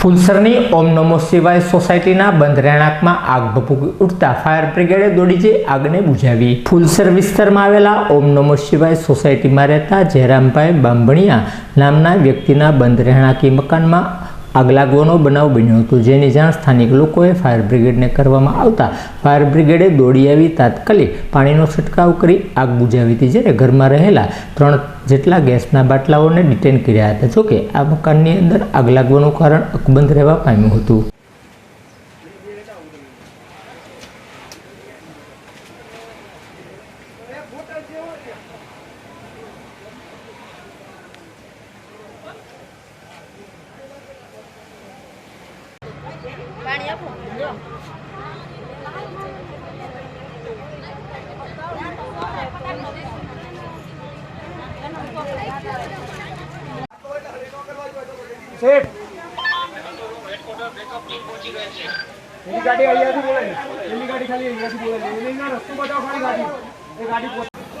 ફુલસરની ઓમ નમો શિવાય સોસાયટીના બંધ રહેણાંકમાં આગ ભભૂકી ઉઠતા ફાયર બ્રિગેડે દોડી જઈ આગને બુઝાવી ફુલસર વિસ્તારમાં આવેલા ઓમ નમો શિવાય સોસાયટીમાં રહેતા જયરામભાઈ બાંભણિયા નામના વ્યક્તિના બંધ રહેણાંકી મકાનમાં આગ લાગવાનો બનાવ બન્યો હતો, જેની જાણ સ્થાનિક લોકોએ ફાયર બ્રિગેડને કરવામાં આવતા ફાયર બ્રિગેડે દોડી આવી તાત્કાલિક પાણીનો છંટકાવ કરી આગ બુઝાવી હતી જ્યારે ઘરમાં રહેલા ત્રણ જેટલા ગેસના બાટલાઓને ડિટેન કર્યા હતા. જોકે આ મકાનની અંદર આગ લાગવાનું કારણ અકબંધ રહેવા પામ્યું હતું. આપો લો શેઠ એની ગાડી અહીંયાથી બોલે છે એની ગાડી ખાલી અહીંયાથી બોલે છે એની ના રસ્તો બતાવો ખાલી ગાડી એ ગાડી પોતે એ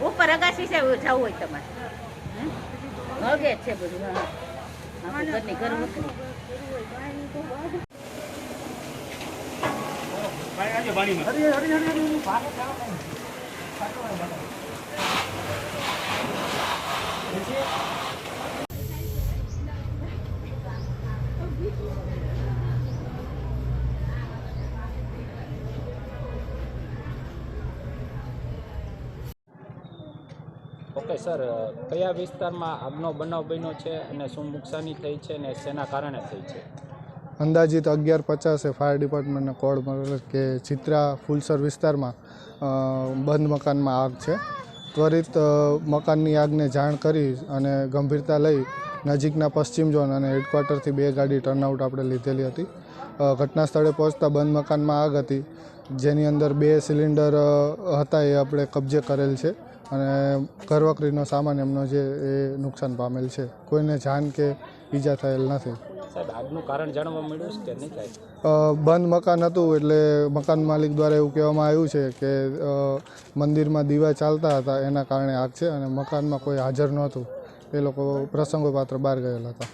ઉપર અગાસી છે જવું હોય તમારે. અગે જ છે બધું હા. ઘરની ઘર વખરી ઓકે, સર, કયા વિસ્તારમાં આગનો બનાવ બન્યો છે અને શું નુકસાની થઈ છે અને શેના કારણે થઈ છે? અંદાજિત અગિયાર પચાસે ફાયર ડિપાર્ટમેન્ટને કોડ મળેલો કે ચિત્રા ફુલસર વિસ્તારમાં બંધ મકાનમાં આગ છે. ત્વરિત મકાનની આગને જાણ કરી અને ગંભીરતા લઈ નજીકના પશ્ચિમ ઝોન અને હેડક્વાર્ટરથી બે ગાડી ટર્નઆઉટ આપણે લીધેલી હતી. ઘટના સ્થળે પહોંચતા બંધ મકાનમાં આગ હતી, જેની અંદર બે સિલિન્ડર હતા એ આપણે કબજે કરેલ છે. અને ઘરવકરીનો સામાન એમનો જે એ નુકસાન પામેલ છે કોઈને જાન કે ઈજા થયેલ નથી. આગનું કારણ જાણવા મળ્યું છે કે નહીં કાંઈ? બંધ મકાન હતું એટલે મકાન માલિક દ્વારા એવું કહેવામાં આવ્યું છે કે મંદિરમાં દીવા ચાલતા હતા એના કારણે આગ છે અને મકાનમાં કોઈ હાજર નહોતું. એ લોકો પ્રસંગોપાત્ર બહાર ગયેલા હતા.